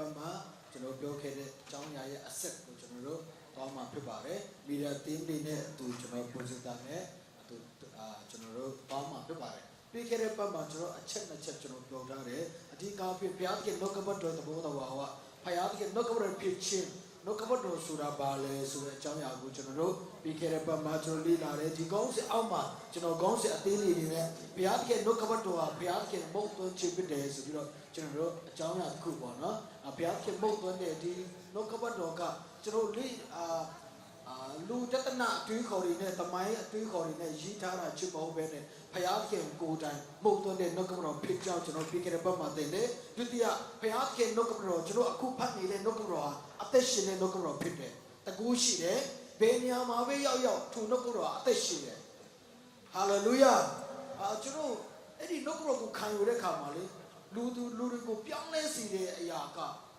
ပတ်မှာကျွန်တော်ပြောခဲ့တဲ့အကြောင်းအရာရဲ့အဆက်ကိုကျွန်တော်တို့တောင်းမှာဖြစ်ပါတယ်မီဒီယာတင်းတွေနဲ့အတူကျွန်တော်ပုံစံတာနဲ့အတူအာကျွန်တော်တို့တောင်းမှာဖြစ်ပါတယ်ပြီးခဲ့တဲ့ပတ်မှာကျွန်တော်အချက်နှစ်ချက်ကျွန်တော်ပြောထားတယ်အဓိကဖြစ်ဘုရားသခင်နှုတ်ကပတ်တော်သဘောတော်ဟာဘုရားသခင်နှုတ်ကပတ်တော်ဖြစ်ခြင်းနှုတ်ကပတ်တော်ဆိုတာဘာလဲဆိုတဲ့အကြောင်းအရာကိုကျွန်တော်တို့ပြီးခဲ့တဲ့ပတ်မှာကျွန်တော်လေ့လာတယ်ဒီကောင်းစစ်အောက်မှာကျွန်တော်ကောင်းစစ်အသေးလေးတွေနဲ့ဘုရားသခင်နှုတ်ကပတ်တော်ဟာဘုရားသခင်မဟုတ်သွင်းခြင်းဖြစ်တယ်ဆိုပြီးတော့ ကျွန်တော်တို့အကြောင်းအရာတစ်ခုပေါ့နော်ဘုရားသခင်မဟုတ်သွင်းတဲ့ဒီနှုတ်ကပတ်တော်ကကျွန်တော်လေအာအာလူတတနာအတွေးခေါ်တွေနဲ့တမိုင်းအတွေးခေါ်တွေနဲ့ရည်ထားတာချစ်မဟုတ်ပဲနဲ့ဘုရားသခင်ကိုယ်တိုင်မဟုတ်သွင်းတဲ့နှုတ်ကပတ်တော်ဖြစ်ကြောင်းကျွန်တော်ပြီးခဲ့တဲ့ပတ်မှာသင်တယ်ဒုတိယဘုရားသခင်နှုတ်ကပတ်တော်ကျွန်တော်အခုဖတ်နေတဲ့နှုတ်ကပတ်တော်ဟာအသက်ရှင်တဲ့နှုတ်ကပတ်တော်ဖြစ်တယ်တကူရှိတယ်ဘယ်နေရာမှာပဲရောက်ရောက်ထိုနှုတ်ကပတ်တော်ဟာအသက်ရှင်တယ်ဟာလေလုယာအာကျွန်တော်အဲ့ဒီနှုတ်ကပတ်တော်ကိုခံယူတဲ့အခါမှာလေ လူသူလူတွေကိုပြောင်းလဲစေတဲ့အရာက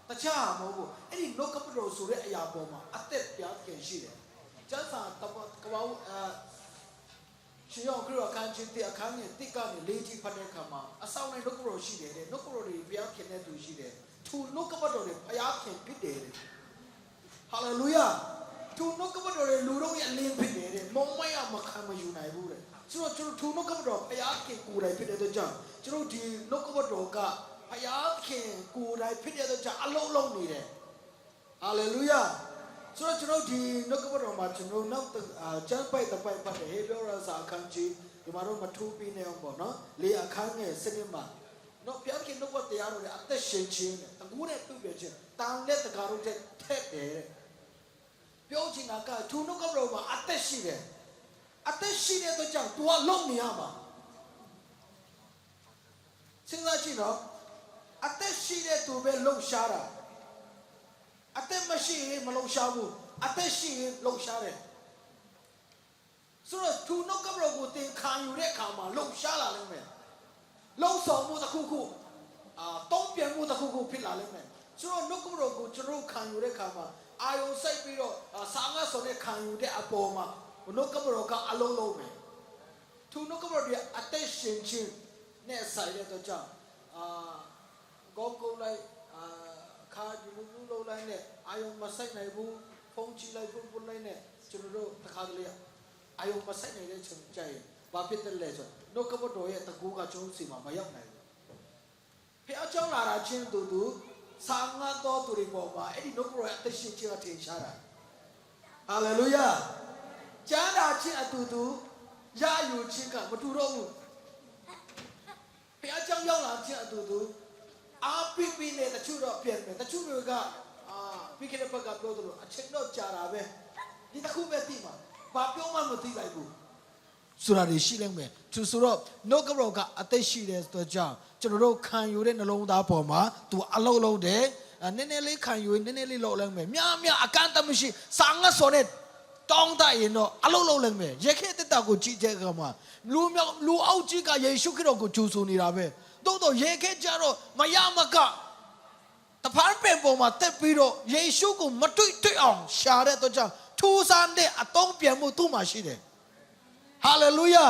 တခြားမဟုတ်ဘူးအဲ့ဒီနှုတ်ကပတ်တော်ဆိုတဲ့အရာပေါ်မှာအသက်ပြားခင်ရှိတယ်ကျမ်းစာတပတ်ကပောင်းအာရှင်ရောက်ခရစ်အခန်းချင်းတဲ့အခန်းနဲ့တိတ်ကနေလေးကြီးဖတ်တဲ့အခါမှာအဆောင်နဲ့နှုတ်ကပတော်ရှိတယ်တဲ့နှုတ်ကပတော်တွေဘုရားခင်တဲ့သူရှိတယ်သူနှုတ်ကပတော်တွေဘုရားခင်ဖြစ်တယ်တဲ့ဟာလေလုယာသူနှုတ်ကပတော်တွေလူတို့ရဲ့အလင်းဖြစ်တယ်တဲ့မုံမရမခံမယူနိုင်ဘူးတဲ့ ဆိုတော့ကျွန်တော်သူနှုတ်ကပတော်ဘုရားခင်ကိုယ်တိုင်ဖြစ်တဲ့အတွက်ကြောင့်ကျွန်တော်ဒီနှုတ်ကပတော်ကဘုရားခင်ကိုယ်တိုင်ဖြစ်တဲ့အတွက်ကြောင့်အလုံးလုံးနေတယ်ဟာလေလုယာဆိုတော့ကျွန်တော်ဒီနှုတ်ကပတော်မှာကျွန်တော်နောက်အာကျမ်းပိုက်တစ်ပိုက်ပတ်တယ်ဟေပြောရစာအခန်းကြီးဒီမှာတော့မထူးပြီးနေအောင်ပေါ့နော်လေအခန်းငယ်စနစ်မှာတော့ဘုရားခင်နှုတ်ကတရားတော်နဲ့အသက်ရှင်ခြင်းနဲ့တကူနဲ့ပြုပြခြင်းတန်လက်တကားတို့တဲ့ထက်တယ်တဲ့ပြောချင်တာကသူနှုတ်ကပတော်မှာအသက်ရှိတယ် အသက်ရှိတဲ့အတွက်ကြောင့် तू ကလုံနေရမှာစဉ်းစားကြည့်နော်အသက်ရှိတဲ့သူပဲလုံရှားတာအသက်မရှိရင်မလုံရှားဘူးအသက်ရှိရင်လုံရှားတယ်ဆိုတော့သူနှုတ်ကပတော်ကိုသင်ခံယူတဲ့အခါမှာလုံရှားလာလိမ့်မယ်လုံဆောင်မှုတစ်ခုခုအာတုံးပြန်မှုတစ်ခုခုဖြစ်လာလိမ့်မယ်ဆိုတော့နှုတ်ကပတော်ကိုကျွန်တော်ခံယူတဲ့အခါမှာအာယုံစိုက်ပြီးတော့အာစာငတ်ဆောင်တဲ့ခံယူတဲ့အပေါ်မှာ နှုတ်ကပတော်ကအလုံးလုံးပဲသူနှုတ်ကပတော်ရဲ့အသက်ရှင်ခြင်းနဲ့ဆိုင်တဲ့တော့ကြောင့်အာဂေါကုတ်လိုက်အာခါဒီလူလူလုံးလိုက်နဲ့အာယုံမဆိုင်နိုင်ဘူးဖုန်းကြည့်လိုက်ဖုန်းပွန်လိုက်နဲ့ကျွန်တော်တို့တခါတလေအာယုံမဆိုင်နိုင်တဲ့ချိန်ကြိုက်ဘာဖြစ်တယ်လဲဆိုနှုတ်ကပတော်ရဲ့တကူကကျွန်တော်စီမှာမရောက်နိုင်ဘူးဖះကြောင်းလာတာချင်းတူတူစာငတ်တော်သူတွေပေါ်မှာအဲ့ဒီနှုတ်ကပတော်ရဲ့အသက်ရှင်ခြင်းကထင်ရှားတာဟာလေလုယာ ကျမ်းသာချင်းအတူတူရယူချင်းကမတူတော့ဘူးဘုရားကြောင့်ရောက်လာချင်းအတူတူအာပိပိနဲ့တချို့တော့ပြန်တယ်တချို့တွေကအာပြီးခဲ့တဲ့ဘက်ကပြောသလိုအချိန်တော့ကြာတာပဲဒီတစ်ခုပဲသိမှာဘာပြောမှမသိလိုက်ဘူးဆိုတာတွေရှိလိမ့်မယ်သူဆိုတော့နှုတ်ကပေါ်ကအသက်ရှိတယ်ဆိုတော့ကြောင့်ကျွန်တော်တို့ခံယူတဲ့နှလုံးသားပေါ်မှာသူအလုံးလုံးတယ်နည်းနည်းလေးခံယူနည်းနည်းလေးလောက်လိုက်မယ်များများအကန့်အသတ်မရှိစာငတ်စော်နဲ့ တောင်းတရင်တော့အလုံးလုံးလိုက်မယ်ရခေတ္တကိုကြည့်တဲ့အခါမှာလူမြောက်လူအောက်ကြီးကယေရှုခရစ်တော်ကိုကြိုဆိုနေတာပဲတိုးတော့ရေခဲကြတော့မရမကတဖန်ပင်ပေါ်မှာတက်ပြီးတော့ယေရှုကိုမတွေ့တွေ့အောင်ရှာတဲ့အတွက်ကြောင့်ထူးဆန်းတဲ့အသုံးပြန်မှုသူ့မှာရှိတယ်။ဟာလေလုယာ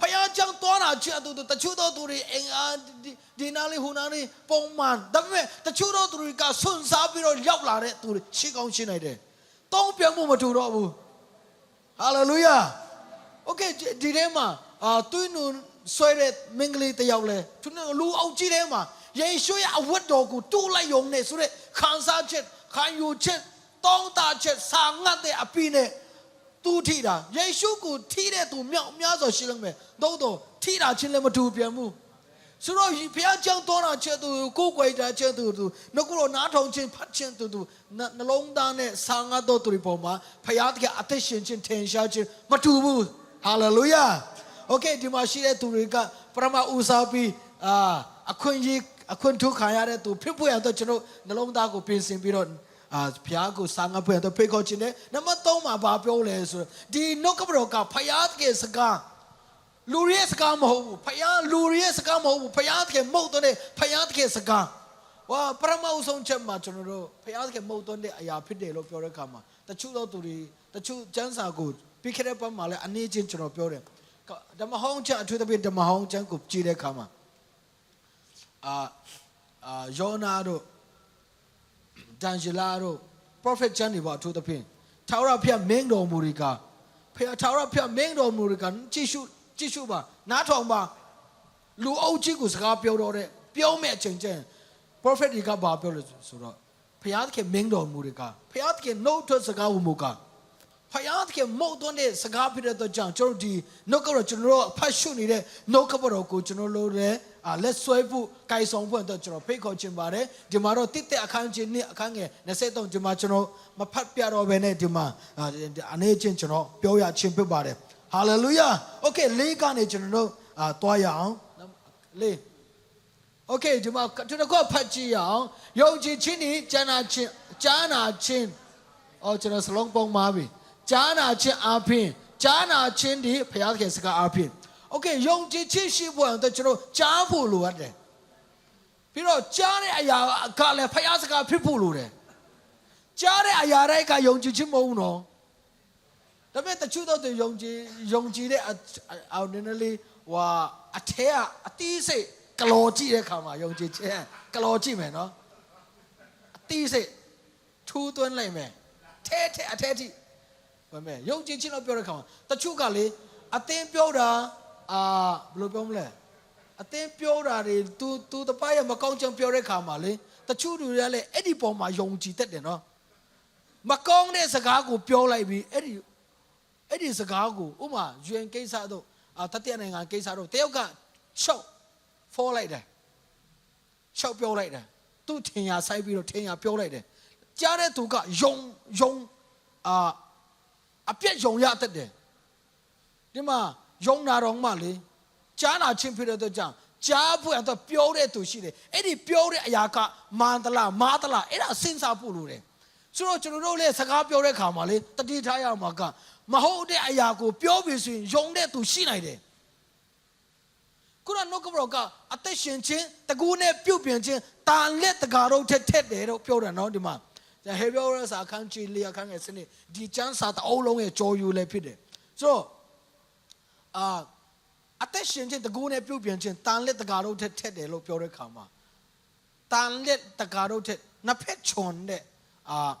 ဖခင်ကြောင့်တောနာချစ်အတူတူတချို့သောသူတွေအင်အားဒီဒီနာလေးဟိုနာလေးပုံမှန်ဒါပေမဲ့တချို့သောသူတွေကဆွန့်စားပြီးတော့ရောက်လာတဲ့သူတွေရှိကောင်းရှိနိုင်တယ်။သုံးပြန်မှုမတူတော့ဘူး။ ဟာလေလုယာ။ Okay ဒီထဲမှာအာတွင်းနုဆွဲတဲ့မင်္ဂလိတယောက်လဲသူလူအောက်ကြီးထဲမှာယေရှုရဲ့အဝတ်တော်ကိုတူးလိုက်ယုံနေဆိုတဲ့ခံစားချက်ခံယူချက်တောင်းတချက်စာငတ်တဲ့အပိနဲ့သူထိတာယေရှုကိုထိတဲ့သူမြောက်များစွာရှိလိမ့်မယ်သို့တော့ထိတာချင်းလည်းမတူပြန်ဘူး ဆိုတော့ဘုရားကြောင့်တောင်းတာချက်သူကိုယ်ကွယ်တာချက်သူသူနှုတ်ကတော်နားထောင်ခြင်းဖတ်ခြင်းသူသူနှလုံးသားနဲ့စာငတ်တော်သူတွေပေါ်မှာဘုရားတကယ်အသက်ရှင်ခြင်းထင်ရှားခြင်းမတူဘူးဟာလေလုယာโอเคဒီမှာရှိတဲ့သူတွေကပရမဦးစားပြီးအာအခွင့်အရေးအခွင့်ထုတ်ခံရတဲ့သူဖြစ်ဖို့ရတော့ကျွန်တော်နှလုံးသားကိုပြင်ဆင်ပြီးတော့အာဘုရားကိုစာငတ်ဖို့ရတော့ဖိတ်ခေါ်ခြင်းနဲ့နံပါတ်3မှာဘာပြောလဲဆိုတော့ဒီနှုတ်ကပတော်ကဘုရားတကယ်စကား လူတွေရဲ့စကားမဟုတ်ဘူးဘုရားလူတွေရဲ့စကားမဟုတ်ဘူးဘုရားတကယ်မဟုတ်တဲ့ဘုရားတကယ်စကားဝါပရမအုပ်ဆုံးချက်မှာကျွန်တော်တို့ဘုရားတကယ်မဟုတ်တဲ့အရာဖြစ်တယ်လို့ပြောတဲ့အခါမှာတချို့သောသူတွေတချို့ကျမ်းစာကိုပြီးခဲ့တဲ့ပတ်မှာလည်းအနေချင်းကျွန်တော်ပြောတယ်ဓမ္မဟောင်းချက်အထူးသဖြင့်ဓမ္မဟောင်းကျမ်းကိုကြည့်တဲ့အခါမှာအာအာယောနာတို့ဒန်ဂျလာတို့ prophet ကျမ်းတွေပါအထူးသဖြင့်ထာဝရဘုရားမင်းတော်မူရီကဖခင်ထာဝရဘုရားမင်းတော်မူရီကကြည့်ရှု ကြည့်ရှုပါနားထောင်ပါလူအုပ်ကြီးကိုစကားပြောတော့တဲ့ပြောမဲ့အချိန်ကျရင် prophet တွေကဘာပြောလဲဆိုတော့ဖခင်သခင်မင်းတော်မူရီကဖခင်သခင်နှုတ်ထွက်စကားဝမူကဖခင်သခင်မဟုတ်တဲ့စကားဖြစ်တဲ့အတွက်ကြောင့်ကျွန်တော်ဒီနှုတ်ကပတော်ကျွန်တော်တို့ဖတ်ရှုနေတဲ့နှုတ်ကပတော်ကိုကျွန်တော်တို့လည်းအာလက်ဆွဲဖို့ကြိုင်ဆောင်ဖို့အတွက်ကျွန်တော်ဖိတ်ခေါ်ခြင်းပါတယ်ဒီမှာတော့တစ်တဲ့အခန်းချင်းနှစ်အခန်းငယ်23ဒီမှာကျွန်တော်မဖတ်ပြတော့ဘဲနဲ့ဒီမှာအာအနေချင်းကျွန်တော်ပြောရခြင်းဖြစ်ပါတယ် ဟာလေလုယာโอเคလေးကနေကျွန်တော်တို့အာတွားရအောင်လေး โอเคဒီမှာကျွန်တော်ကဖတ်ကြည့်ရအောင်ယုံကြည်ခြင်းนี่ကျမ်းနာခြင်းကြားနာခြင်းအော်ကျွန်တော်စလုံးပုံပါပြီကြားနာခြင်းအပြင်ကြားနာခြင်းဒီဘုရားသခင်စကားအပြင်โอเคယုံကြည်ခြင်းရှိဖို့အတွက်ကျွန်တော်ကြားဖို့လိုအပ်တယ်ပြီးတော့ကြားတဲ့အရာကလည်းဘုရားစကားဖြစ်ဖို့လိုတယ်ကြားတဲ့အရာတွေကယုံကြည်ခြင်းမဟုတ်ဘူးနော် ဒါပေမဲ့တချို့တော့သူယုံကြည်ယုံကြည်တဲ့အော်နည်းနည်းလေးဟွာအထဲကအတီးစိတ်ကလော်ကြည့်တဲ့ခါမှာယုံကြည်ခြင်းကလော်ကြည့်မယ်နော်အတီးစိတ်ထူးသွင်းလိုက်မယ်ထဲထဲအထဲထိဝင်မယ်ယုံကြည်ခြင်းလို့ပြောတဲ့ခါမှာတချို့ကလေအသင်ပြောတာအာဘယ်လိုပြောမလဲအသင်ပြောတာတွေ तू तू တပတ်ရမကောင်းချင်ပြောတဲ့ခါမှာလေတချို့လူတွေကလည်းအဲ့ဒီပုံမှာယုံကြည်တတ်တယ်နော်မကောင်းတဲ့စကားကိုပြောလိုက်ပြီးအဲ့ဒီ အဲ့ဒီစကားကိုဥမာယူရင်ကိစ္စတို့အာတတိယနိုင်ငံကိစ္စတို့တယောက်ကရှော့ဖော်လိုက်တယ်ရှောက်ပြောလိုက်တယ်သူ့ထင်ရဆိုင်ပြီးတော့ထင်ရပြောလိုက်တယ်ကြားတဲ့သူကယုံယုံအာအပြက်ယုံရတတ်တယ်ဒီမှာယုံနာတော်မှလေကြားနာချင်းဖြစ်တဲ့အတွက်ကြောင့်ကြားဖို့အတွက်ပြောတဲ့သူရှိတယ်အဲ့ဒီပြောတဲ့အရာကမန္တလာမာတလာအဲ့ဒါစဉ်းစားဖို့လိုတယ်ဆိုတော့ကျွန်တော်တို့လည်းစကားပြောတဲ့ခါမှာလေတတိထားရမှာက မဟုတ်တဲ့အရာကိုပြောပြီးဆိုရင်ယုံတဲ့သူရှိနိုင်တယ်ခုနနှုတ်ကပတော်ကအသက်ရှင်ခြင်းတကူနဲ့ပြုတ်ပြင်ခြင်းတာလက်တကာတော့ထက်ထက်တယ်တော့ပြောတယ်နော်ဒီမှာဟေဘရဲစာခန်းချီလီအခန်းငယ်စနစ်ဒီချမ်းစာတအုပ်လုံးရဲ့ကြော်ယူလည်းဖြစ်တယ်ဆိုတော့အာအသက်ရှင်ခြင်းတကူနဲ့ပြုတ်ပြင်ခြင်းတာလက်တကာတော့ထက်ထက်တယ်လို့ပြောတဲ့ခါမှာတာလက်တကာတော့ထက်နှစ်ဖက်ချွန်တဲ့အာ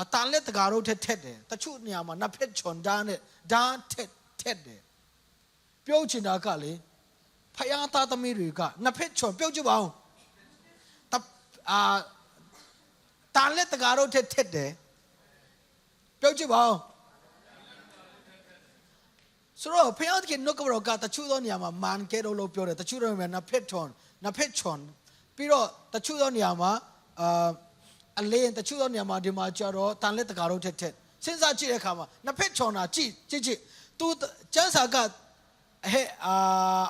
အတာလက်တကာတော့ထက်ထက်တယ်တချို့နေရာမှာနှစ်ဖက်ချွန်ဓာတ်နဲ့ဓာတ်ထက်ထက်တယ်ပြောချင်တာကလေဖယားသားသမီးတွေကနှစ်ဖက်ချွန်ပြုတ်ကြည့်ပါဦးတအာတန်လက်တကားတော့ထက်ထက်တယ်ပြုတ်ကြည့်ပါဦးဆိုတော့ဖယားကနှုတ်ကပတော်ကတချို့သောနေရာမှာမန်ကဲတော့လို့ပြောတယ်တချို့တော့နှစ်ဖက်ချွန်နှစ်ဖက်ချွန်ပြီးတော့တချို့သောနေရာမှာအာ အလင်းတချို့သောနေရာမှာဒီမှာကျတော့တန်လက်တကားတော့ထက်ထက်စဉ်းစားကြည့်တဲ့အခါမှာနှစ်ဖက်ချွန်တာကြည့်ကြည့်ကြည့်သူကျန်းစာကဟဲ့အာ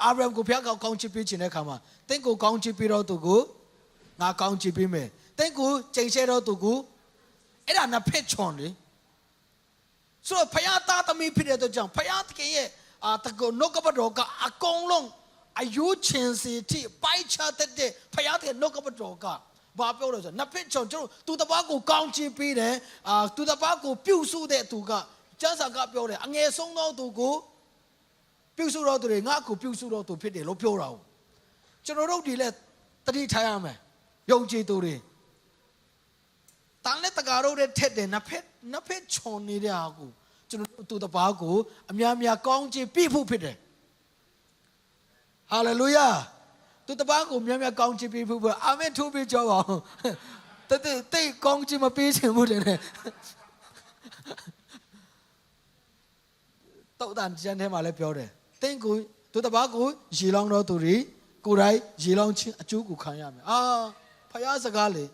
အာဗြဟံကိုဖျားကောင်းကောင်းချစ်ပေးခြင်းတဲ့ခါမှာတင့်ကိုကောင်းချစ်ပြီးတော့သူကိုငါကောင်းချစ်ပေးမယ်တင့်ကိုချိန်ဆတော့သူကိုအဲ့ဒါနှစ်ဖက်ချွန်လေဆိုတော့ဖယားသားသမီးဖြစ်တဲ့အတွက်ကြောင့်ဖယားတကယ်ရဲ့အာတကောနှုတ်ကပတော်ကအကုန်လုံးအယူချင်းစီတိပိုက်ချတဲ့တဲ့ဖယားတကယ်နှုတ်ကပတော်က ဘာပြောလို့ဆိုတော့နှစ်ဖက်ချွန်ကျွန်တော်သူတပားကိုကောင်းချစ်ပေးတယ်အာသူတပားကိုပြုစုတဲ့သူကကျမ်းစာကပြောတယ်အငယ်ဆုံးသောသူကိုပြုစုတော်သူတွေငါ့ကိုပြုစုတော်သူဖြစ်တယ်လို့ပြောတာ哦ကျွန်တော်တို့ဒီလက်တတိထားရမယ်ယုံကြည်သူတွေတန်လက်တကာတို့တဲ့ထက်တယ်နှစ်ဖက်နှစ်ဖက်ခြုံနေတဲ့ဟာကိုကျွန်တော်တို့သူတပားကိုအများများကောင်းချီးပြဖို့ဖြစ်တယ်ဟာလေလုယာ သူတပားကိုများများကောင်းချီးပြဖို့ပဲအာမင်ထိုးပေးကြပါအောင်တတိတိတ်ကောင်းချီးမပေးချင်ဘူးတဲ့တော့တန်ကျန်ထဲမှာလည်းပြောတယ်တင့်ကိုသူတပားကိုရေလောင်းတော်သူတွေကိုယ်တိုင်ရေလောင်းခြင်းအကျိုးကိုခံရမယ်အာဖယားစကားလေ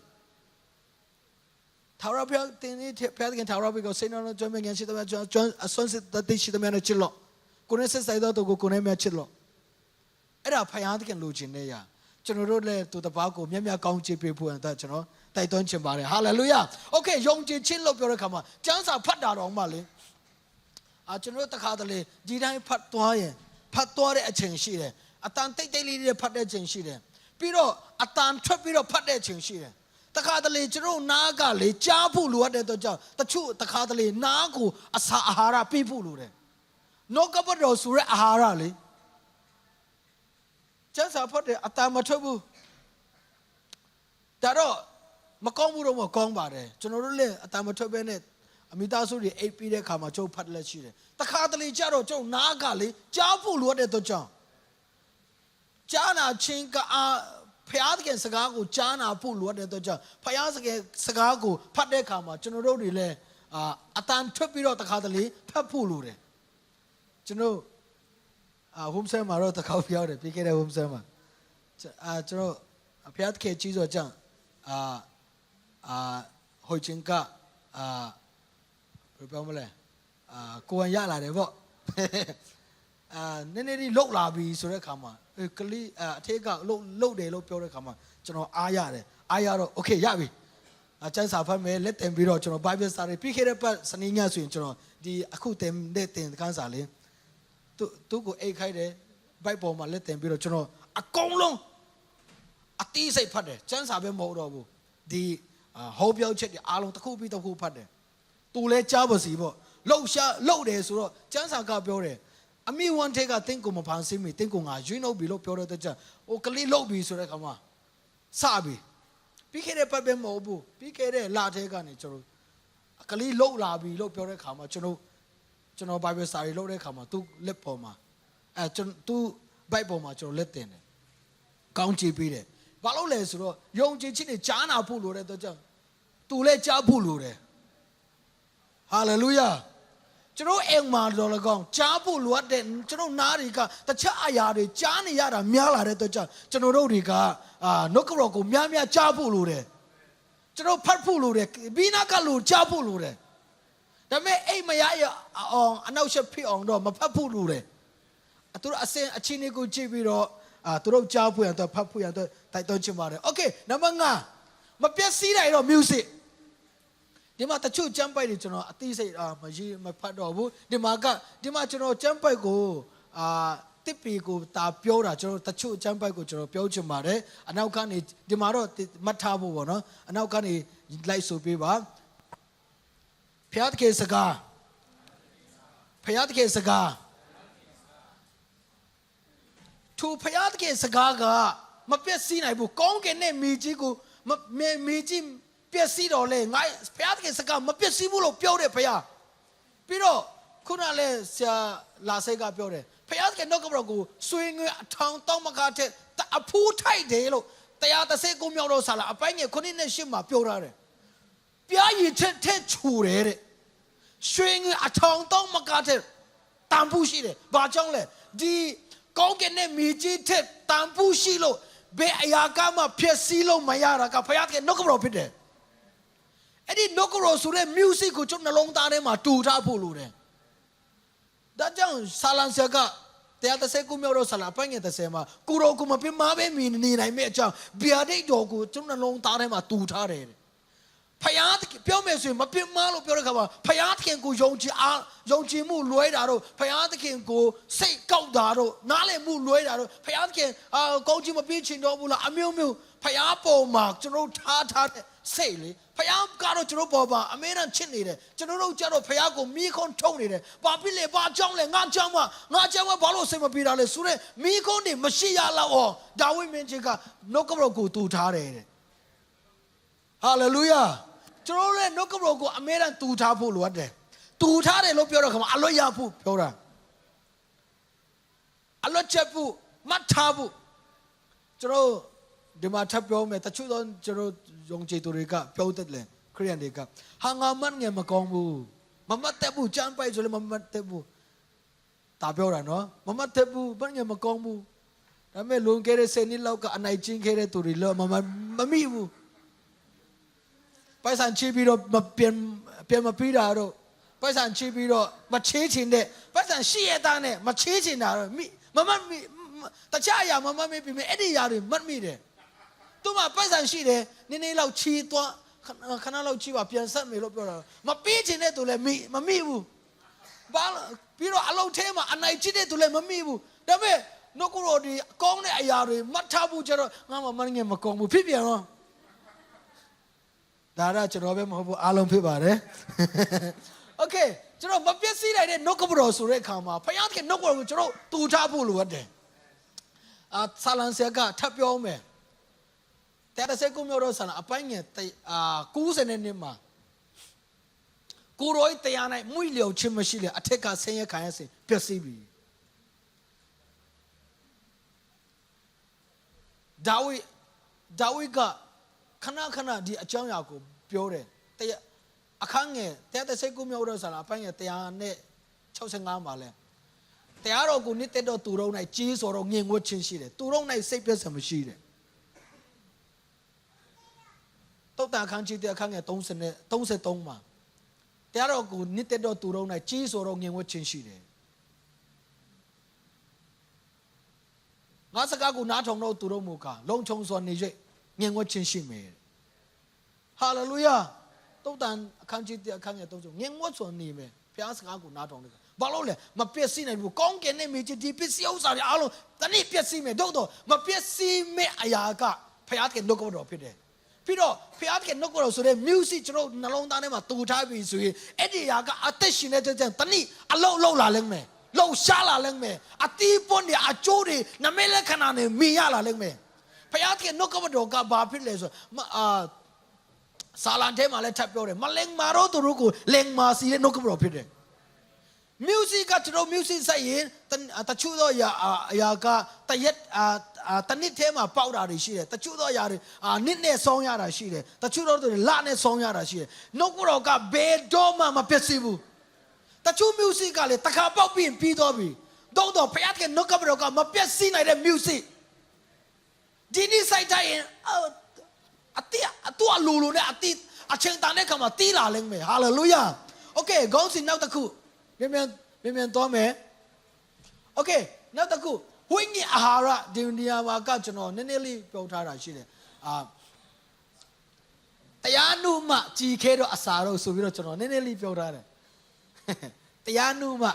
ထာဝရဘုရားတင်းနေဖျားခင်ထာဝရဘုရားကိုစိတ်နှလုံးကြွမ်းမြင်ရှိတဲ့မြတ်ကျွမ်းအစွမ်းစစ်တသိရှိတဲ့မြတ်နဲ့ချစ်လို့ကိုယ်နဲ့ဆက်ဆိုင်သောသူကိုကိုယ်နဲ့မြတ်ချစ်လို့ အဲ့ဒါဖယားခင်လိုချင်တဲ့ရာကျွန်တော်တို့လည်းသူတပားကိုမြတ်မြတ်ကောင်းချီးပေးဖို့အတွက်ကျွန်တော်တိုက်တွန်းချင်ပါတယ်ဟာလေလုယာโอเคယုံကြည်ခြင်းလို့ပြောတဲ့ခါမှာကျမ်းစာဖတ်တာတော့မှလေအာကျွန်တော်တို့တခါတလေဒီတိုင်းဖတ်သွားရင်ဖတ်သွားတဲ့အချိန်ရှိတယ်အတန်တိတ်တိတ်လေးတွေဖတ်တဲ့အချိန်ရှိတယ်ပြီးတော့အတန်ထွက်ပြီးတော့ဖတ်တဲ့အချိန်ရှိတယ် တခါတလေကျွန်တော်နားကလေကြားဖို့လိုအပ်တဲ့အတွက်ကြောင့်တချို့တခါတလေနားကိုအစာအာဟာရပေးဖို့လိုတယ်။နောကပတော်ဆိုရဲအာဟာရလေ ကျန်းစာဖတ်တယ်အတန်မထွက်ဘူး။ဒါတော့မကောင်းဘူးတော့မကောင်းပါတယ်ကျွန်တော်တို့လည်းအတန်မထွက်ပဲနဲ့အမိသားစုတွေအိပ်ပြီးတဲ့ခါမှာကျုပ်ဖတ်လက်ရှိတယ်တခါတလေကြတော့ကျုပ်နားကလေကြားဖို့လိုတဲ့တော့ကြောင့်ကြားနာချင်းကအားဖျားတဲ့စကားကိုကြားနာဖို့လိုတဲ့တော့ကြောင့်ဖျားစကားစကားကိုဖတ်တဲ့ခါမှာကျွန်တော်တို့တွေလည်းအာအတန်ထွက်ပြီးတော့တခါတလေဖတ်ဖို့လိုတယ်ကျွန်တော် အာ home cell မှာတော့တကောက်ပြောင်းတယ်ပြီးခဲ့တဲ့ home cell မှာအာကျွန်တော်ဖျားခဲ့ကြီးဆိုကြံအာအာဟိုချင်းကအာဘယ်ပြောမလဲအာကိုယ်ရလာတယ်ပေါ့အာနည်းနည်းလေးလှုပ်လာပြီဆိုတဲ့ခါမှာကလေးအထက်ကလှုပ်လှုပ်တယ်လို့ပြောတဲ့ခါမှာကျွန်တော်အားရတယ်အားရတော့ okay ရပြီအကျန်းစာဖတ်မယ်လက်တင်ပြီးတော့ကျွန်တော် Bible study ပြီးခဲ့တဲ့ပတ်စနေညဆိုရင်ကျွန်တော်ဒီအခုတင်လက်တင်ခန်းစာလေး သူသူ့ကိုအိတ်ခိုက်တယ်ဘိုက်ပေါ်မှာလက်တင်ပြီးတော့ကျွန်တော်အကုန်လုံးအတိစိတ်ဖတ်တယ်ကျန်းစာပဲမဟုတ်တော့ဘူးဒီအာဟောပြောချက်တွေအားလုံးတစ်ခုပြီးတစ်ခုဖတ်တယ်သူလဲကြားပါစီပေါ့လှုပ်ရှားလှုပ်တယ်ဆိုတော့ကျန်းစာကပြောတယ်အမိဝန်ထေကတင်းကိုမဖန်ဆင်းမီတင်းကိုငါရွေးနှုတ်ပြီလို့ပြောတဲ့ချက်ဟိုကလေးလှုပ်ပြီဆိုတဲ့ခါမှာစပြီပြီးခဲ့တဲ့ပတ်ပဲမဟုတ်ဘူးပြီးခဲ့တဲ့လထဲကနေကျွန်တော်ကလေးလှုပ်လာပြီလို့ပြောတဲ့ခါမှာကျွန်တော် ကျွန်တော် Bible study လုပ်တဲ့ခါမှာသူလက်ပေါ်မှာအဲကျွန်တော်သူ Bible ပေါ်မှာကျွန်တော်လက်တင်တယ်ကောင်းချီးပေးတယ်။ဘာလို့လဲဆိုတော့ယုံကြည်ခြင်းနဲ့ကြားနာဖို့လိုတဲ့အတွက်ကြောင့်သူလည်းကြားဖို့လိုတယ်။ဟာလေလုယာ။ကျွန်တော်အိမ်မှာတော်လည်းကောင်းကြားဖို့လိုအပ်တဲ့ကျွန်တော်နားတွေကတခြားအရာတွေကြားနေရတာများလာတဲ့အတွက်ကြောင့်ကျွန်တော်တို့တွေကအာနှုတ်ကပတော်ကိုများများကြားဖို့လိုတယ်။ကျွန်တော်ဖတ်ဖို့လိုတယ်ပြီးနာကလိုကြားဖို့လိုတယ်။ ဒါပေမဲ့အိတ်မရရအောင်အနောက်ရှက်ဖြစ်အောင်တော့မဖတ်ဖို့လိုတယ်သူတို့အစင်အချင်းတွေကိုကြည့်ပြီးတော့အာသူတို့ကြားဖို့ရတော့ဖတ်ဖို့ရတော့တိုက်တွန်းချင်ပါတယ် okay နံပါတ်5မပျက်စီးတိုင်းတော့ music ဒီမှာတချို့ jump bite တွေကျွန်တော်အသိစိတ်အာမရေးမဖတ်တော့ဘူးဒီမှာကဒီမှာကျွန်တော် jump bite ကိုအာတစ်ပီကိုတာပြောတာကျွန်တော်တချို့ jump bite ကိုကျွန်တော်ပြောချင်ပါတယ်အနောက်ကနေဒီမှာတော့မတ်ထားဖို့ပေါ့နော်အနောက်ကနေ light ဆိုပေးပါ ဖျားတကယ်စကားဖျားတကယ်စကားသူဖျားတကယ်စကားကမပြည့်စည်နိုင်ဘူးကောင်းကင်နဲ့မိကြီးကိုမမေမိကြီးပြည့်စည်တော့လေငါဖျားတကယ်စကားမပြည့်စည်ဘူးလို့ပြောတယ်ဖျားပြီးတော့ခုနလဲဆရာလာစိတ်ကပြောတယ်ဖျားတကယ်နှုတ်ကပတော်ကိုဆွေငွေအထောင်တောင်းမကားတဲ့အဖူးထိုက်တယ်လို့တရားတစ်စိတ်ကိုမြောက်တော့ဆာလာအပိုင်းငယ်ခုနှစ်နဲ့ရှစ်မှာပြောထားတယ် ပြားရည်ချက်ထက်ချူတယ်တဲ့ရွှေငွေအထောင်တောင်းမကတဲ့တန်ဖို့ရှိတယ်။ဘာကြောင့်လဲဒီကောင်းကင်နဲ့မြေကြီးထက်တန်ဖို့ရှိလို့ဘယ်အရာကမှဖြစ်စည်းလို့မရတာကဖယားကနှုတ်ကပတော်ဖြစ်တယ်။အဲ့ဒီနှုတ်ကပတော်ဆိုတဲ့ music ကိုကျွန်တော်နှလုံးသားထဲမှာတူထားဖို့လိုတယ်။ဒါကြောင့်ဆာလန်ဆာကတရားတစ်ဆယ်ကိုမြောက်တော့ဆလာပိုင်းငယ်တစ်ဆယ်မှာကိုရောကိုမပြမပဲမြင်နေနိုင်မဲ့အကြောင်းဗျာဒိတ်တော်ကိုကျွန်တော်နှလုံးသားထဲမှာတူထားတယ်တဲ့ ဖယားသခင်ပြောမယ်ဆိုရင်မပြစ်မှားလို့ပြောတဲ့ခါမှာဖယားသခင်ကိုယုံကြည်အားယုံကြည်မှုလွဲတာတော့ဖယားသခင်ကိုစိတ်ကောက်တာတော့နားလည်မှုလွဲတာတော့ဖယားသခင်အာကောင်းချီးမပေးချင်တော့ဘူးလားအမျိုးမျိုးဖယားပေါ်မှာကျွန်တော်ထားထားတဲ့စိတ်လေဖယားကတော့ကျွန်တော်ပေါ်မှာအမေရန်ချစ်နေတယ်ကျွန်တော်တို့ကြတော့ဖယားကိုမိခွန်းထုံနေတယ်ဘာဖြစ်လဲဘာကြောင့်လဲငါကြောင့်မငါကြောင့်မဘာလို့စိတ်မပြေတာလဲဆိုတော့မိခွန်းတွေမရှိရလောက်အောင်ဒါဝိမင်းကြီးကနှုတ်ကပတော်ကိုတူထားတယ်တဲ့ဟာလေလုယာ ကျွန်တော်တို့ရဲ့နှုတ်ကပတော်ကိုအမြဲတမ်းတူထားဖို့လိုအပ်တယ်တူထားတယ်လို့ပြောတော့ခါမှာအလွတ်ရဖို့ပြောတာအလွတ်ချက်ဖို့မှတ်ထားဖို့ကျွန်တော်ဒီမှာထပ်ပြောမယ်တချို့သောကျွန်တော်ယုံကြည်သူတွေကပြောတတ်တယ်ခရိယန်တွေကဟာငါမတ်ငယ်မကောင်းဘူးမမတ်တဲ့ဘူးကြမ်းပိုက်ဆိုလည်းမမတ်တဲ့ဘူးဒါပြောတာနော်မမတ်တဲ့ဘူးမတ်ငယ်မကောင်းဘူးဒါပေမဲ့လွန်ခဲ့တဲ့10နှစ်လောက်ကအနိုင်ကျင့်ခဲ့တဲ့သူတွေလည်းမမမမိဘူး ပိုက်ဆံချီးပြီးတော့မပြန်ပြန်မပြီးတာတော့ပိုက်ဆံချီးပြီးတော့မချေးချင်တဲ့ပိုက်ဆံရှိရတဲ့နဲ့မချေးချင်တာတော့မိမမတ်မိတခြားအရာမမတ်မိပြီမဲ့အဲ့ဒီအရာတွေမတ်မိတယ်သူမှပိုက်ဆံရှိတယ်နည်းနည်းလောက်ချီးသွားခဏခဏလောက်ချီးပါပြန်ဆက်မယ်လို့ပြောတာမပေးချင်တဲ့သူလည်းမိမမိဘူးဘာလို့ပြီးတော့အလုံးထဲမှာအနိုင်ချစ်တဲ့သူလည်းမမိဘူးဒါပေမဲ့နှုတ်ကရောဒီကောင်းတဲ့အရာတွေမှတ်ထားဖို့ကျတော့ငါမမငယ်မကောင်းဘူးဖြစ်ပြန်တော့ ဒါရကျွန်တော်ပဲမဟုတ်ဘူးအားလုံးဖြစ်ပါတယ်โอเคကျွန်တော်မပြည့်စည်နိုင်တဲ့နှုတ်ကပတော်ဆိုတဲ့အခါမှာဖယားခင်နှုတ်ကပတော်ကိုကျွန်တော်တူထားဖို့လိုအပ်တယ်အာဆာလန်ဆာကထပ်ပြောမယ်တ တရားတစ်ဆက်ကိုမျိုးတော့ဆန္ဒအပိုင်းငယ်တေအာ90နှစ်မှာကိုရောတရား၌မွေလျော်ခြင်းမရှိလေအထက်ကဆင်းရဲခံရစဉ်ပျက်စီးပြီဒါဝိဒါဝိက ခဏခဏဒီအကြောင်းအရာကိုပြောတယ်တရားအခန်းငယ်တရားတစ်ဆက်ကိုမျိုးတော့ဆန္ဒအပိုင်းငယ်တရားနဲ့65မှာလဲတရားတော်ကိုနှစ်သက်တော့သူတို့၌ကြီးစော်တော့ငင်ဝတ်ခြင်းရှိတယ်သူတို့၌စိတ်ပြည့်စုံမရှိတယ်တုတ်တန်ခန်းကြီးတဲ့အခန်းငယ်30နဲ့33မှာတရားတော်ကိုနှစ်သက်တော်သူတော်၌ကြီးဆိုတော့ငင်ဝတ်ခြင်းရှိတယ်ငါစကားကိုနားထောင်တော့သူတော်မူကားလုံခြုံစွာနေ၍ ငင်ဝတ်ခြင်းရှိမယ်ဟာလေလုယာတုတ်တန်အခန်းကြီးတဲ့အခန်းငယ်30ငင်ဝတ်စွာနေမယ်ဘုရားစကားကိုနားထောင်တယ်ဘာလို့လဲမပျက်စီးနိုင်ဘူးကောင်းကင်နဲ့မြေကြီးဒီပစ္စည်းဥစ္စာတွေအားလုံးတနည်းပျက်စီးမယ်တို့တော့မပျက်စီးမဲ့အရာကဘုရားကနှုတ်ကပတော်ဖြစ်တယ်ပြီးတော့ဖျားခင်နှုတ်ကတော်ဆိုတဲ့ music ကျွန်တော်နှလုံးသားထဲမှာတူထားပြီဆိုရင်အဲ့ဒီຢာကအသက်ရှင်တဲ့တဲ့တနည်းအလုံးလုံးလာလိမ့်မယ်လှုပ်ရှားလာလိမ့်မယ်အတီးပွန်းတွေအကျိုးတွေနမဲလက်ခဏနဲ့မြင်ရလာလိမ့်မယ် ဖျားခင်နှုတ်ကတော်ကဘာဖြစ်လဲဆိုမအာစာလန်ထဲမှာလည်းထပ်ပြောတယ်မလင်မာတော့သူတို့ကိုလင်မာစီတဲ့နှုတ်ကတော်ဖြစ်တယ် music ကကျွန်တော် music ဆိုင်ရင်တတချို့သောအရာအရာကတရက်အာအာတနစ်ထဲမှာပေါက်တာတွေရှိတယ်တချို့သောအရာတွေအာနစ်နဲ့ဆောင်းရတာရှိတယ်တချို့သောတွေလနဲ့ဆောင်းရတာရှိတယ်နှုတ်ကတော်ကဘယ်တော့မှမပျက်စီးဘူးတချို့ music ကလည်းတစ်ခါပေါက်ပြီးရင်ပြီးသွားပြီတော့တော့ဘုရားကနှုတ်ကတော်ကမပျက်စီးနိုင်တဲ့ music ဒီနေ့စိုက်တိုင်းရင်အော်အတိအတူအလိုလိုနဲ့အတိအချိန်တန်တဲ့ခါမှာတီးလာလိမ့်မယ်ဟာလေလုယာโอเคခေါင်းစဉ်နောက်တစ်ခုမြန်မြန်မြန်မြန်သွားမယ်โอเคနောက်တစ်ခုဝိညာဉ်အာဟာရဒီနေရာမှာကကျွန်တော်နည်းနည်းလေးပြောထားတာရှိတယ်အာတရားနုမှကြည်ခဲတော့အစာတော့ဆိုပြီးတော့ကျွန်တော်နည်းနည်းလေးပြောထားတယ်တရားနုမှ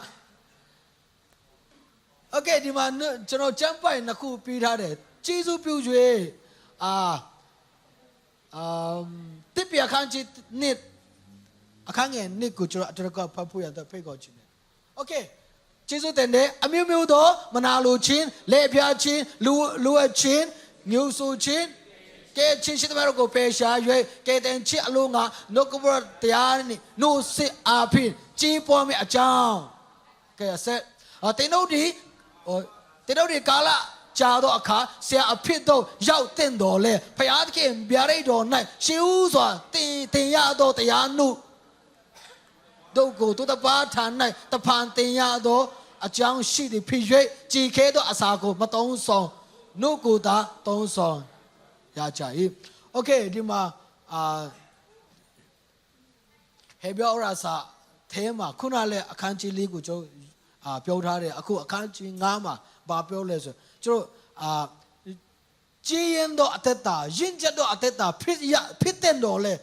โอเคဒီမှာကျွန်တော်ကျမ်းပိုင်နှစ်ခုပြီးထားတယ် ဂျေဇုပြု၍အာအမ်တစ်ပြခန်းချစ်နှစ်အခန်းငယ်နှစ်ကိုကျွန်တော်အတရကဖတ်ဖို့ရတဲ့ဖိတ်ခေါ်ခြင်းတယ်။ Okay ကျေးဇူးတင်တယ်အမျိုးမျိုးသောမနာလိုခြင်းလက်ပြခြင်းလူလူအပ်ခြင်းမျိုးဆိုခြင်းကဲချင်းရှိတဲ့ဘက်ကိုပယ်ရှား၍ကဲတဲ့ချစ်အလုံးကနှုတ်ကပတရားနဲ့နှုတ်စစ်အားဖြင့်ကြီးပွားမြအကြောင်းကဲဆက်အတင်းတို့ဒီဟိုတင်းတို့ဒီကာလ ကြာတော့အခါဆရာအဖြစ်တော့ရောက်တဲ့တော်လဲဖျားသခင်ဗျာဒိတ်တော်၌ရှင်ဦးစွာတင်တင်ရတော့တရားနှုတ် ဒုက္ကိုသူတပါဌာ၌တဖန်တင်ရသောအကြောင်းရှိသည်ဖြစ်၍ကြည်ခဲသောအစာကိုမတုံးဆောင်နှုတ်ကိုသာတုံးဆောင်ရကြ၏โอเคဒီမှာအာဟေပြောရစာအဲမှာခုနလည်းအခန်းကြီးလေးကိုကျွန်တော်အာပြောထားတယ်အခုအခန်းကြီး9မှာဘာပြောလဲဆို ကျွန်တော်အာကြည်ရင်တော့အသက်တာရင့်ကျက်တော့အသက်တာဖြစ်ရဖြစ်တဲ့တော့လေ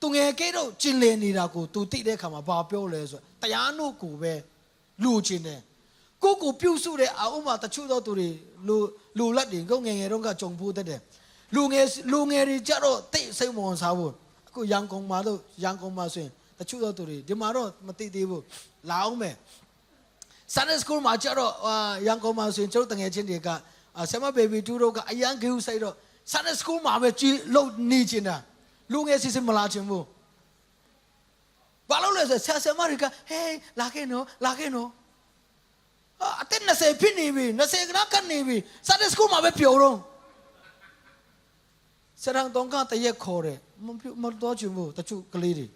သူငယ်ကဲတော့ကျင်လည်နေတာကို तू သိတဲ့အခါမှာဘာပြောလဲဆိုတော့တရားနှုတ်ကိုပဲလူကျင်တယ်ကိုကိုပြုတ်စုတဲ့အာဥမာတချို့သောသူတွေလူလူလက်တွေကိုငယ်ငယ်တုန်းကကြုံဖို့တဲ့တယ်လူငယ်လူငယ်တွေကြတော့တိတ်စိတ်မဝင်စားဘူးအခုရန်ကုန်မှာတော့ရန်ကုန်မှာဆိုရင်တချို့သောသူတွေဒီမှာတော့မသိသေးဘူးလာအောင်မယ် Sunday school မှာကျတော့အာရန်ကုန်မှာဆိုရင်ကျတို့တငယ်ချင်းတွေကဆမဘေဘီတူတို့ကအရန်ဂူဆိုင်တော့ Sunday school မှာပဲကြည်လို့နေချင်တာလူငယ်စစ်စစ်မလာချင်ဘူးဘာလို့လဲဆိုဆရာဆရာမတွေကဟေးလာခဲ့နော်လာခဲ့နော်အာအတက်20ဖြစ်နေပြီ20ကနာကနေပြီ Sunday school မှာပဲပျော်တော့ဆရာတော်ကတရက်ခေါ်တယ်မပြောမတော်ချင်ဘူးတချို့ကလေးတွေ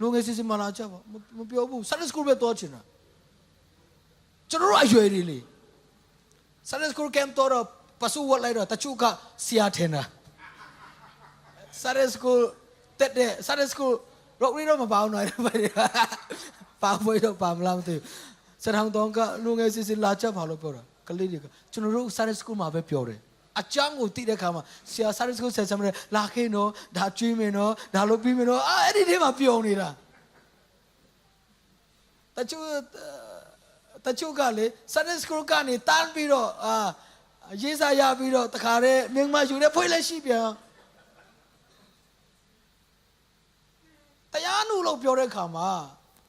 လူငယ်စစ်စစ်မလာကြပါမပြောဘူး Sunday school ပဲတော်ချင်တာ ကျွန်တော်တို့အရွယ်တွေလေ Sunday school camp တော့ပစုဝတ်လိုက်တော့တချို့ကဆရာထင်တာ Sunday school တက်တဲ့ Sunday school ရောရီတော့မပေါအောင်တော့ပါဖို့တော့ပါမလားမသိဘူးစထောင်တော့ကလူငယ်စစ်စစ်လာချက်ပါလို့ပြောတာကလေးတွေကကျွန်တော်တို့ Sunday school မှာပဲပြောတယ်အချမ်းကိုတိတဲ့ခါမှာဆရာ Sunday school ဆရာဆရာမတွေလာခင်းတော့ဒါကျွေးမယ်နော်ဒါလို့ပြီးမယ်နော်အာအဲ့ဒီထဲမှာပြောနေတာတချို့ တချို့ကလေ Sunday school ကနေတန်းပြီးတော့အာရေးစားရပြီးတော့တခါတည်းမြင်မယူတဲ့ဖွေးလက်ရှိပြန်တရားနုလို့ပြောတဲ့ခါမှာ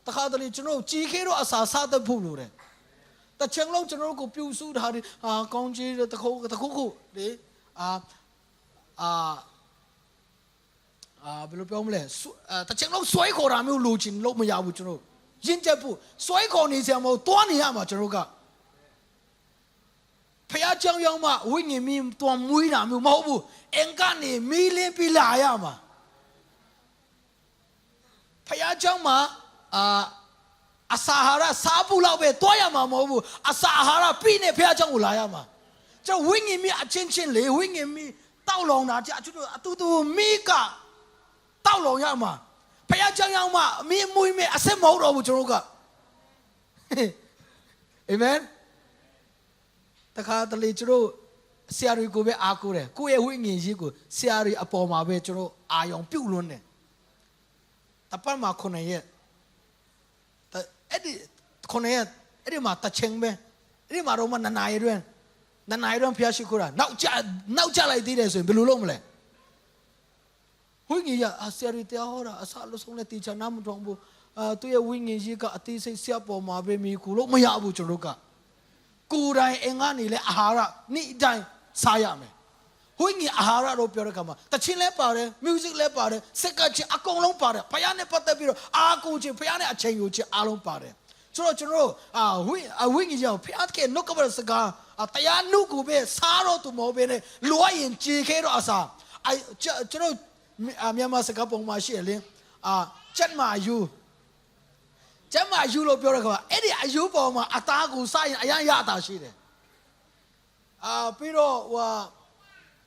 တခါတလေကျွန်တော်ကြီးခဲတော့အစာစားတတ်ဖို့လိုတယ်တချင်လုံးကျွန်တော်ကိုပြူစုထားတယ်အာကောင်းကြီးတခုတခုခုလေအာအာအာဘယ်လိုပြောမလဲဆွအာတစ်ချိန်လုံးဆွဲခေါ်တာမျိုးလိုချင်လို့မရဘူးကျွန်တော် ရင့်ကျက်ဖို့စွဲခေါ်နေစရာမဟုတ်သွားနေရမှာကျွန်တော်ကဖះကြောင်ရောက်မှဝိညာဉ်မင်းတော်မွေးတာမျိုးမဟုတ်ဘူးအင်ကနေမီးလင်းပြလာရမှာဖះကြောင်မှာအာအစာဟာရစားဖို့လောက်ပဲသွားရမှာမဟုတ်ဘူးအစာဟာရပြည့်နေဖះကြောင်ကိုလာရမှာကျွန်တော်ဝိညာဉ်မင်းအချင်းချင်းလေဝိညာဉ်မင်းတောက်လောင်တာကြအချို့အတူတူမိကတောက်လောင်ရမှာ ဖယားကြောင်ရောက်မှအမင်းမွေးမဲအစစ်မဟုတ်တော့ဘူးကျွန်တော်တို့ကအာမင်တခါတလေကျွန်တော်ဆရာတွေကိုပဲအားကိုးတယ်ကိုယ့်ရဲ့ဝိညာဉ်ကြီးကိုဆရာတွေအပေါ်မှာပဲကျွန်တော်အာယုံပြုတ်လွန်းတယ်တပတ်မှာခုနှစ်ရက်တအဲ့ဒီခုနှစ်ရက်အဲ့ဒီမှာတစ်ချိန်ပဲအဲ့ဒီမှာတော့မနှစ်နာရီတွင်နှစ်နာရီတွင်ဖျားရှိခိုးတာနောက်ကျနောက်ကျလိုက်သေးတယ်ဆိုရင်ဘယ်လိုလုပ်မလဲ ဝိညာဉ်ရအဆရာရီတရားဟောတာအစလို့ဆုံးတဲ့တေချာနားမထောင်ဘူးအာသူရဲ့ဝိညာဉ်ကြီးကအသေးစိတ်ဆရာပေါ်မှာပဲမိကူလို့မရဘူးကျွန်တော်တို့ကကိုယ်တိုင်အင်္ဂါနေလဲအာဟာရနေ့အတိုင်းစားရမယ်ဝိညာဉ်အာဟာရတော့ပြောတဲ့ခါမှာတချင်းလဲပါတယ် music လဲပါတယ်စက်ကချင်းအကုန်လုံးပါတယ်ဖယားနဲ့ပတ်သက်ပြီးတော့အာကိုချင်းဖယားနဲ့အချိန်ယူချင်းအားလုံးပါတယ်ဆိုတော့ကျွန်တော်တို့အာဝိအဝိညာဉ်ကြောင့်ဖယားကနှုတ်ကပစကားအတရားနှုတ်ကိုပဲစားတော့သူမဟုတ်ဘဲနဲ့လွှတ်ရင်ကြေခဲတော့အစားအဲကျွန်တော်အာ မြန်မာစကားပုံမှာရှိရလင်းအာချက်မာယူချက်မာယူလို့ပြောရခါအဲ့ဒီအယူပေါ်မှာအသားကိုစရင်အရန်ရတာရှိတယ်အာပြီးတော့ဟို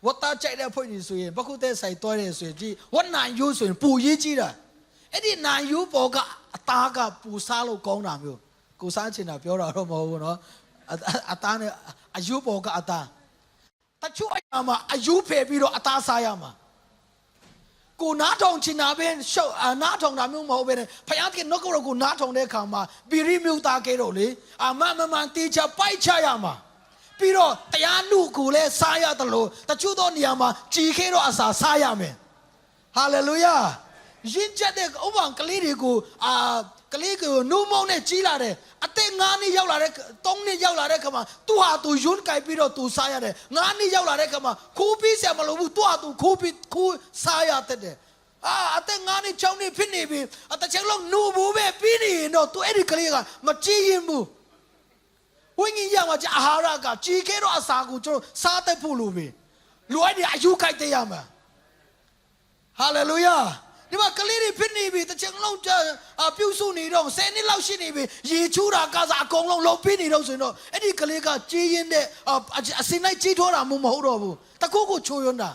ဝတ်သားကြိုက်တဲ့ဖွင့်နေဆိုရင်ဘခုတဲ့ဆိုင်တွဲတယ်ဆိုရင်ကြည့်ဝတ်နိုင်ယူဆိုရင်ပူရေးကြီးတာအဲ့ဒီနိုင်ယူပေါ်ကအသားကပူစားလို့ကောင်းတာမျိုးကိုစားချင်တာပြောတာတော့မဟုတ်ဘူးเนาะအသားနဲ့အယူပေါ်ကအသားတချို့အရာမှာအယူဖယ်ပြီးတော့အသားစားရမှာ ကိုနားထောင်ချင်တာပဲရှောက်အာနားထောင်တာမျိုးမဟုတ်ပဲနဲ့ဖယားကနှုတ်ကပကိုနားထောင်တဲ့အခါမှာပီရိမြူသားကဲတော့လေအမမမန်တေချာပိုက်ချရမှာပြီးတော့တရားနုကိုလည်းစားရတယ်လို့တချို့သောနေရာမှာကြည်ခဲတော့အစာစားရမယ်ဟာလေလုယာယဉ်ချက်တဲ့ဥပမာကလေးတွေကိုအာ ကလေးကိုနုံမောင်းနဲ့ကြီးလာတယ်အသက်9နှစ်ရောက်လာတဲ့3နှစ်ရောက်လာတဲ့ခါမှာသူ့ဟာသူယွန်းကြိုက်ပြီးတော့သူစားရတယ်9နှစ်ရောက်လာတဲ့ခါမှာခိုးပြီးဆရာမလို့ဘူးသူ့ဟာသူခိုးပြီးခိုးစားရတတ်တယ်အာအသက်9နှစ်6နှစ်ဖြစ်နေပြီအတစ်ချိန်လုံးနူဘူးပဲပြီးနေရင်တော့သူအဲ့ဒီကလေးကမကြည်ရင်ဘူးဝိညာဉ်ရမှာじゃအာဟာရကကြည်ခဲတော့အစာကိုကျွန်တော်စားတတ်ဖို့လိုပြီလူအဲ့ဒီအယူကြိုက်တဲ့ရမှာဟာလေလုယာ ဒီမှာကလေးတွေဖြစ်နေပြီတစ်ချိန်လုံးကြာအာပြုစုနေတော့10နှစ်လောက်ရှိနေပြီရေချူးတာကစားအကုန်လုံးလုံပြီးနေတော့ဆိုရင်တော့အဲ့ဒီကလေးကကြီးရင်တဲ့အအစင်လိုက်ကြီးထွားတာမှမဟုတ်တော့ဘူးတခုခုချိုးယွန်းတာ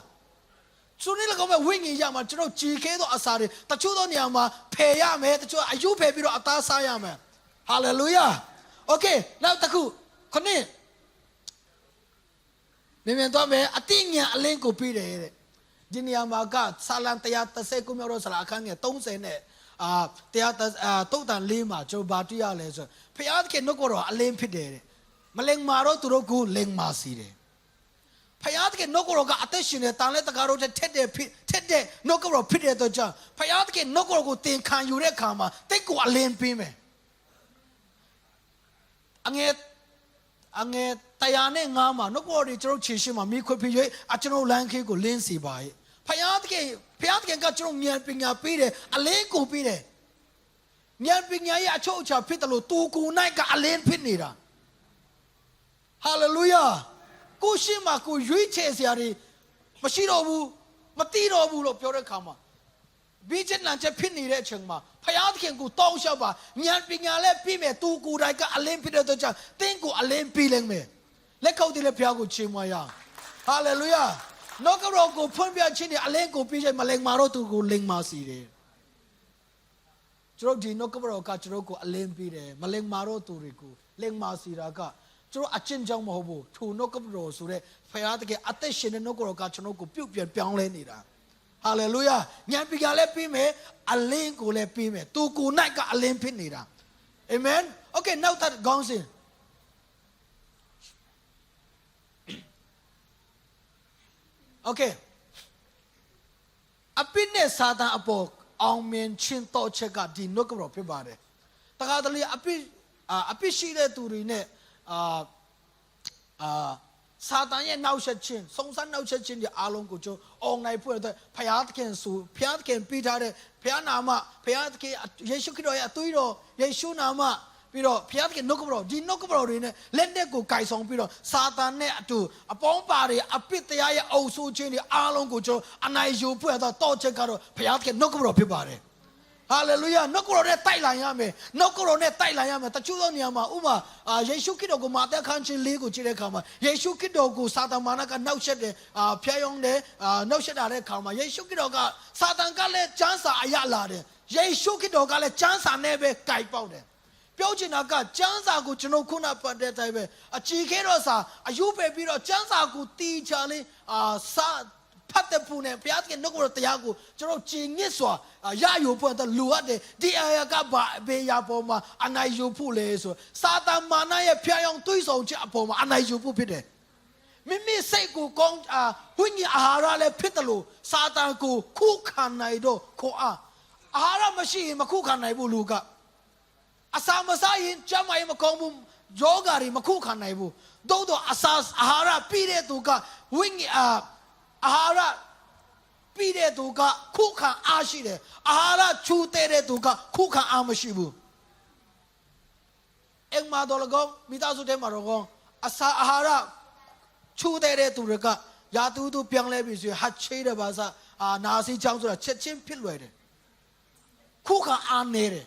ဆိုနေလကောမဲ့ဝိညာဉ်ရမှာကျွန်တော်ကြည်ခဲသောအစာတွေတချို့သောနေရာမှာဖယ်ရမယ်တချို့အယုဖယ်ပြီးတော့အသားစားရမယ်ဟာလေလုယာโอเคနောက်တစ်ခုခဏမြင်မြင်တော့မယ်အတိညာအလင်းကိုပြီးတယ်တဲ့ ဒီနေရာမှာကဆာလံ130ခုမြောက်တော့ဆလာအခန်းငယ်30နဲ့အာတရားအာတုတ်တန်လေးမှာကျွန်တော်ဗာတိရလဲဆိုဖျားသခင်နှုတ်ကတော့အလင်းဖြစ်တယ်တဲ့မလင်မာတော့သူတို့ကိုလင်မာစီတယ်ဖျားသခင်နှုတ်ကတော့ကအသက်ရှင်တဲ့တန်လဲတကားတို့ထက်တဲ့ဖြစ်ထက်တဲ့နှုတ်ကတော့ဖြစ်တဲ့တော့ကြောင့်ဖျားသခင်နှုတ်ကတော့ကိုတင်ခံယူတဲ့အခါမှာတိတ်ကိုအလင်းပေးမယ်အငယ်အငယ်တရားနဲ့ငါးမှာနှုတ်ကတော့တွေကျွန်တော်ခြေရှိမှာမိခွေဖြစ်၍အကျွန်တော်လမ်းခေးကိုလင်းစီပါရဲ့ ဖယားတကယ်ဖယားတကယ်ကကျွန်တော်ဉာဏ်ပညာပေးတယ်အလင်းကိုပေးတယ်ဉာဏ်ပညာရဲ့အချုပ်အခြာဖြစ်တယ်လို့သူကိုယ်နိုင်ကအလင်းဖြစ်နေတာဟာလေလုယာကိုရှိမှကိုရွေးချယ်စရာတွေမရှိတော့ဘူးမတိတော့ဘူးလို့ပြောတဲ့ခါမှာဘီချက်လန်ချက်ဖြစ်နေတဲ့အချိန်မှာဖယားသခင်ကိုတောင်းလျှောက်ပါဉာဏ်ပညာလည်းပြီးမယ်သူကိုယ်တိုင်ကအလင်းဖြစ်တဲ့အတွက်ကြောင့်တင်းကိုအလင်းပြီးလိမ့်မယ်လက်ခောက်တည်းလည်းဖယားကိုချီးမွမ်းရအောင်ဟာလေလုယာ နောက်ကရောကိုဖွင့်ပြခြင်းနဲ့အလင်းကိုပြီးချိန်မလိမ်မာတော့သူကိုလိမ်မာစီတယ်ကျွန်တော်ဒီနောက်ကရောကကျွန်တော်ကိုအလင်းပြီးတယ်မလိမ်မာတော့သူတွေကိုလိမ်မာစီတာကကျွန်တော်အချင်းကြောင့်မဟုတ်ဘူးထိုနောက်ကရောဆိုတဲ့ဖယားတကယ်အသက်ရှင်တဲ့နောက်ကရောကကျွန်တော်ကိုပြုတ်ပြန်ပြောင်းလဲနေတာဟာလေလုယာဉာဏ်ပညာလည်းပြီးမယ်အလင်းကိုလည်းပြီးမယ်သူကိုယ်၌ကအလင်းဖြစ်နေတာအာမင်โอเคနောက်ထပ်ခေါင်းစဉ် โอเคအပိနဲ့စာတန်အပေါ်အောင်မြင်ချင်းတော့ချက်ကဒီနှုတ်ကပတော်ဖြစ်ပါတယ်တခါတလေအပိအာအပိရှိတဲ့သူတွေနဲ့အာအာ စာတန်ရဲ့နောက်ဆက်ခြင်းစုံစမ်းနောက်ဆက်ခြင်းတွေအားလုံးကိုကျွန်တော်အောင်နိုင်ဖို့အတွက်ဖျားသခင်ဆိုဖျားသခင်ပေးထားတဲ့ဖျားနာမဖျားသခင်ယေရှုခရစ်တော်ရဲ့အသွေးတော်ယေရှုနာမ ပြီးတော့ဖျားသခင်နှုတ်ကပတော်ဒီနှုတ်ကပတော်တွေနဲ့လက်နဲ့ကိုကိုင်ဆောင်ပြီးတော့စာတန်နဲ့အတူအပေါင်းပါတွေအပစ်တရားရဲ့အုပ်ဆိုးခြင်းတွေအားလုံးကိုကျွန်တော်အနိုင်ယူဖို့အတွက်တော့ချက်ကတော့ဖျားသခင်နှုတ်ကပတော်ဖြစ်ပါတယ်ဟာလေလုယာနှုတ်ကတော်နဲ့တိုက်လာရမယ်နှုတ်ကတော်နဲ့တိုက်လာရမယ်တချို့သောနေရာမှာဥမာအာယေရှုခရစ်တော်ကိုမာသက်ခန်းချင်းလေးကိုကြည့်တဲ့အခါမှာယေရှုခရစ်တော်ကိုစာတန်မာနကနှောက်ရှက်တယ်အာဖျားယောင်းတယ်အာနှောက်ရှက်တာတဲ့အခါမှာယေရှုခရစ်တော်ကစာတန်ကလည်းကျမ်းစာအရလာတယ်ယေရှုခရစ်တော်ကလည်းကျမ်းစာနဲ့ပဲကြိုက်ပေါက်တယ် ပြောချင်တာကကျမ်းစာကိုကျွန်တော်ခုနပတ်တဲ့အတိုင်းပဲအကြည်ခဲတော့စာအယူပဲပြီးတော့ကျမ်းစာကိုတီးချလေးအာစာဖတ်တဲ့ပူနဲ့ဘုရားသခင်နှုတ်ကပတော်တရားကိုကျွန်တော်ကြည်ညစ်စွာအာရယူဖို့အတွက်လိုအပ်တယ်ဒီအရာကဘာဘေးရပေါ်မှာအနိုင်ယူဖို့လေဆိုစာတန်မာနရဲ့ဖျားယောင်းတွေးဆောင်ချက်အပေါ်မှာအနိုင်ယူဖို့ဖြစ်တယ်မိမိစိတ်ကိုကောင်းအာဝိညာဉ်အာဟာရလည်းဖြစ်တယ်လို့စာတန်ကိုခုခံနိုင်တော့ခေါ်အားအာဟာရမရှိရင်မခုခံနိုင်ဘူးလူက အစာမစားရင်ကျမ်းမာရင်မကောင်းဘူးယောဂါတွေမခုခံနိုင်ဘူးသို့တော့အစာအာဟာရပြီးတဲ့သူကဝိညာဉ်အာအာဟာရပြီးတဲ့သူကခုခံအားရှိတယ်အာဟာရချူတဲ့တဲ့သူကခုခံအားမရှိဘူးအိမ်မှာတော့လကောင်းမိသားစုထဲမှာတော့ကောင်းအစာအာဟာရချူတဲ့တဲ့သူတွေကရာတူတူပြောင်းလဲပြီဆိုရင်ဟတ်ချေးတဲ့ဘာသာအာနာစီချောင်းဆိုတာချက်ချင်းဖြစ်လွယ်တယ်ခုခံအားနေတယ်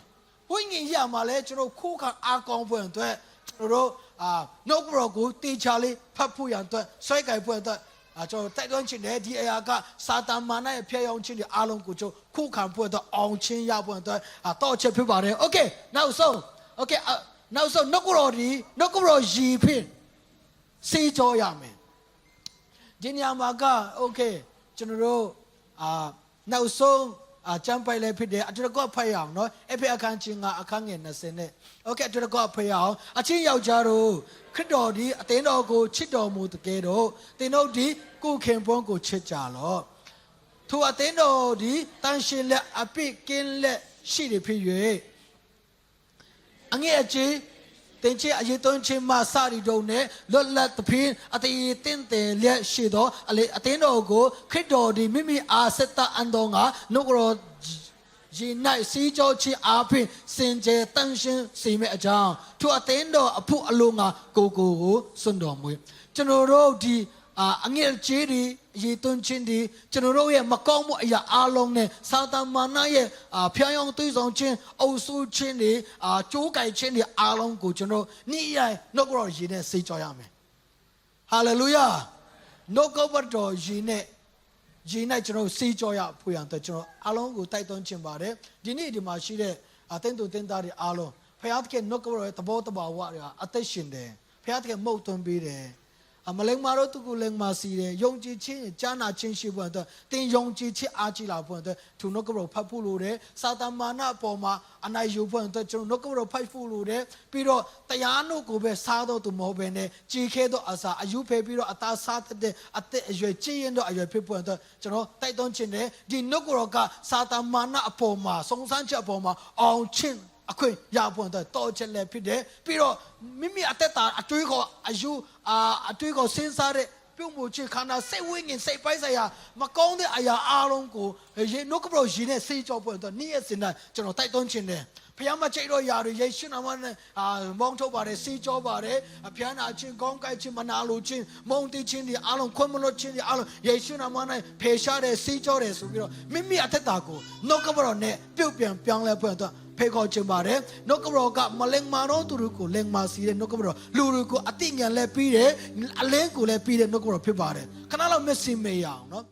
ဝိညာဉ်ရမှာလဲကျွန်တော်ခုခံအားကောင်းဖို့အတွက်ကျွန်တော်တို့အာနှုတ်ကပတော်ကိုတေချာလေးဖတ်ဖို့ရန်အတွက်ဆွဲကြိုက်ဖို့အတွက်အာကျွန်တော်တိုက်တွန်းခြင်းနဲ့ဒီအရာကစာတန်မာနရဲ့ဖျက်ယောင်းခြင်းတွေအားလုံးကိုကျွန်တော်ခုခံဖို့အတွက်အောင်ချင်းရဖို့အတွက်အာတော့ချက်ဖြစ်ပါတယ်โอเคနောက်ဆုံးโอเคအာနောက်ဆုံးနှုတ်ကပတော်ဒီနှုတ်ကပတော်ရည်ဖြင့်စေးကြောရမယ် ဒီညမှာကโอเคကျွန်တော်တို့အာနောက်ဆုံး အာချမ်းပိုက်လည်းဖြစ်တယ်အတူတကောဖတ်ရအောင်เนาะအဖေအခန်းချင်းကအခန်းငယ်20နဲ့โอเคအတူတကောဖတ်ရအောင်အချင်းယောက်ျားတို့ခရစ်တော်ဒီအသင်းတော်ကိုချစ်တော်မူတကယ်တော့သင်တို့ဒီကိုယ်ခင်ပွန်းကိုချစ်ကြလော့ထိုအသင်းတော်ဒီတန်ရှင်လက်အပိကင်းလက်ရှိတယ်ဖြစ်၍အငဲ့အချင်း တင်ချေအရေးသွင်းခြင်းမစရီတုံနဲ့လွတ်လပ်သဖြင့်အတည်တင့်တယ်လျက်ရှိသောအလေအသင်းတော်ကိုခရစ်တော်ဒီမိမိအားဆက်တအန်တော်ငါနှုတ်ကတော်ရေ၌စီးကြောခြင်းအားဖြင့်စင်ကြယ်တန်ရှင်းစေမယ့်အကြောင်းထိုအသင်းတော်အဖို့အလိုငါကိုကိုကိုစွန့်တော်မူကျွန်တော်တို့ဒီ အာအငယ်ကြီးဒီရေသွင်းခြင်းဒီကျွန်တော်တို့ရဲ့မကောင်းမှုအရာအလုံးနဲ့စာတန်မာနရဲ့အာဖျောင်းယောင်းသွေးဆောင်ခြင်းအုပ်စုခြင်းတွေအာကြိုးကြိုက်ခြင်းတွေအလုံးကိုကျွန်တော်နေ့ရက်နှုတ်ကတော်ရေနဲ့စိတ်ကြောရမယ်ဟာလေလုယာနှုတ်ကတော်ရေနဲ့ရေနဲ့ကျွန်တော်စိတ်ကြောရဖို့ရန်အတွက်ကျွန်တော်အလုံးကိုတိုက်တွန်းခြင်းပါတယ်ဒီနေ့ဒီမှာရှိတဲ့အသင်းသူသင်သားတွေအလုံးဖျားသခင်နှုတ်ကတော်ရဲ့သဘောတဘာဝတွေဟာအသက်ရှင်တယ်ဖျားသခင်မှုတ်သွင်းပေးတယ်အ မလိမ္မာတို့သူကိုလိမ္မာစီတယ်ယုံကြည်ခြင်းကြားနာခြင်းရှိဖို့အတွက်တင်ယုံကြည်ခြင်းအားကြီးလာဖို့အတွက်သူနှုတ်ကပတော်ဖတ်ဖို့လိုတယ်စာတမာနအပေါ်မှာအနိုင်ယူဖို့အတွက်ကျွန်တော်နှုတ်ကပတော်ဖတ်ဖို့လိုတယ်ပြီးတော့တရားနှုတ်ကိုပဲစားတော့သူမဟုတ်ဘဲနဲ့ကြည်ခဲတော့အစာအယူဖယ်ပြီးတော့အသားစားတဲ့အသက်အရွယ်ကြည်ရင်တော့အရွယ်ဖြစ်ဖို့အတွက်ကျွန်တော်တိုက်တွန်းခြင်းနဲ့ဒီနှုတ်ကပတော်ကစာတမာနအပေါ်မှာစုံစမ်းချက်အပေါ်မှာအောင်ခြင်း အခွင့်ရဖို့အတွက်တောချက်လည်းဖြစ်တယ်ပြီးတော့မိမိအသက်တာအတွေးခေါ်အယူအာအတွေးခေါ်စဉ်းစားတဲ့ပြုံးမှုချခန္ဓာစိတ်ဝိညာဉ်စိတ်ပိုင်းဆိုင်ရာမကောင်းတဲ့အရာအလုံးကိုရေနှုတ်ကပတော်ရေနဲ့ဆေးကြောဖို့အတွက်နေ့ရက်စဉ်တိုင်းကျွန်တော်တိုက်တွန်းခြင်းတယ် ဖျားမချိတ်တော့ຢာတွေယေရှုနာမနဲ့အာမောင်းထုတ်ပါတယ်စီးကြောပါတယ်အဖျားနာခြင်းကောင်းကိုက်ခြင်းမနာလိုခြင်းမုံတိခြင်းတွေအလုံးခွင့်မလို့ခြင်းတွေအလုံးယေရှုနာမနဲ့ဖေရှားတယ်စီးကြောတယ်ဆိုပြီးတော့မိမိအသက်တာကိုနှုတ်ကပတော်နဲ့ပြုတ်ပြန်ပြောင်းလဲဖို့အတွက်ဖေခေါ်ခြင်းပါတယ်နှုတ်ကပတော်ကမလင်မာတော့သူတို့ကိုလင်မာစီတဲ့နှုတ်ကပတော်လူတွေကိုအတိညာလဲပြီးတယ်အလင်းကိုလည်းပြီးတဲ့နှုတ်ကပတော်ဖြစ်ပါတယ်ခဏလောက်မျက်စိမေးရအောင်နော်